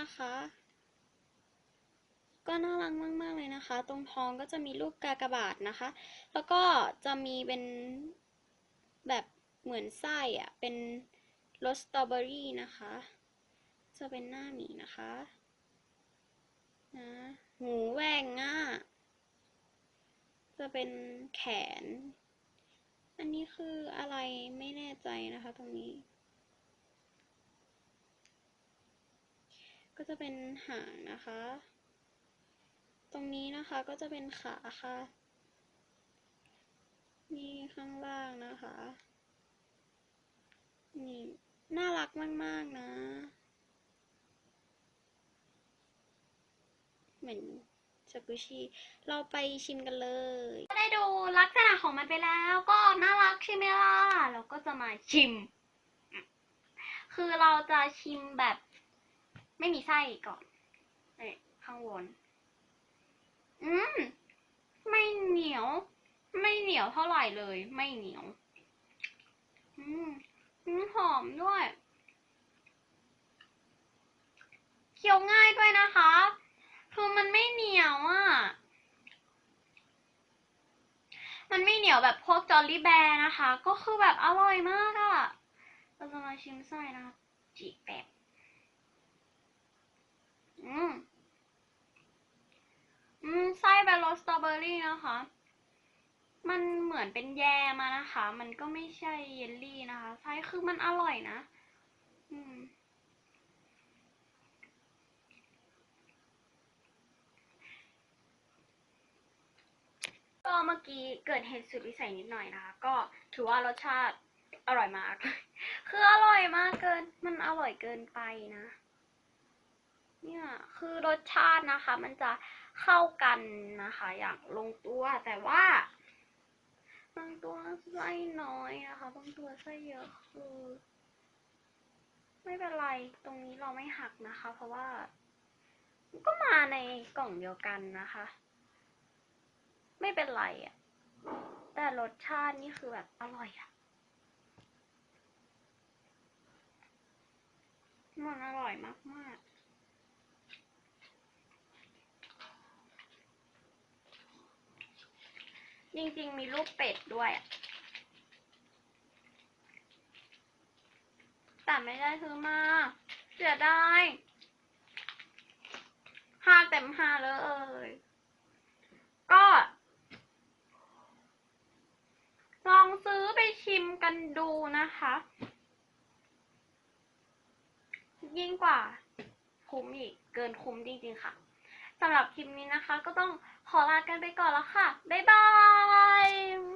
นะคะ ก็น่ารักมาก ๆ เลยนะคะ ตรงท้องก็จะมีรูปกากบาทนะคะ แล้วก็จะมีเป็นแบบเหมือนไส้อะเป็นรสสตรอเบอรี่นะคะ จะเป็นหน้าหมีนะคะนะหูแหว่งอะจะเป็นแขน อันนี้คืออะไรไม่แน่ใจนะคะตรงนี้ ก็จะเป็นหางนะคะ ตรงนี้นะคะก็จะเป็นขาค่ะ นี่ข้างล่างนะคะ นี่น่ารักมาก ๆ นะ เหมือนสกุชิ เราไปชิมกันเลย ก็ได้ดูลักษณะของมันไปแล้วก็น่ารักใช่ไหมล่ะ เราก็จะมาชิม คือเราจะชิมแบบ ไม่มีไส้ก่อนเนี่ข้างบนอืม ไม่เหนียว ไม่เหนียวเท่าไหร่เลย ไม่เหนียว อืมหอมด้วย เคี้ยวง่ายด้วยนะคะ คือมันไม่เหนียวอะ มันไม่เหนียวแบบพวกจอลลี่แบร์นะคะ ก็คือแบบอร่อยมากอะ เราจะมาชิมไส้นะคะจีแปบอืม อืม ไส้เป็นรสสตรอเบอรี่ นะคะ มันเหมือนเป็นแยมอะนะคะ มันก็ไม่ใช่เยลลี่นะคะไส้คือมันอร่อยนะ อืมก็เมื่อกี้เกิดเหตุสุดวิสัยนิดหน่อยนะคะ ก็ถือว่ารสชาติอร่อยมาก คืออร่อยมากเกิน มันอร่อยเกินไปนะ คือรสชาตินะคะ มันจะเข้ากันนะคะ อย่างลงตัวแต่ว่าบางตัวไส้น้อยนะคะบางตัวไส้เยอะคือ ไม่เป็นไรตรงนี้เราไม่หักนะคะ เพราะว่าก็มาในกล่องเดียวกันนะคะ ไม่เป็นไรอะ่ะ แต่รสชาตินี่คือแบบอร่อยอะ่ะมันอร่อยมากๆ จริงๆ มีรูปเป็ดด้วยอะแต่ไม่ได้ซื้อมาเสียดายห้าเต็มห้าเลย ก็ลองซื้อไปชิมกันดูนะคะ ยิ่งกว่าคุ้มอีก เกินคุ้มจริงๆค่ะ สำหรับคลิปนี้นะคะ ก็ต้องขอลากันไปก่อนแล้วค่ะ บ๊ายบาย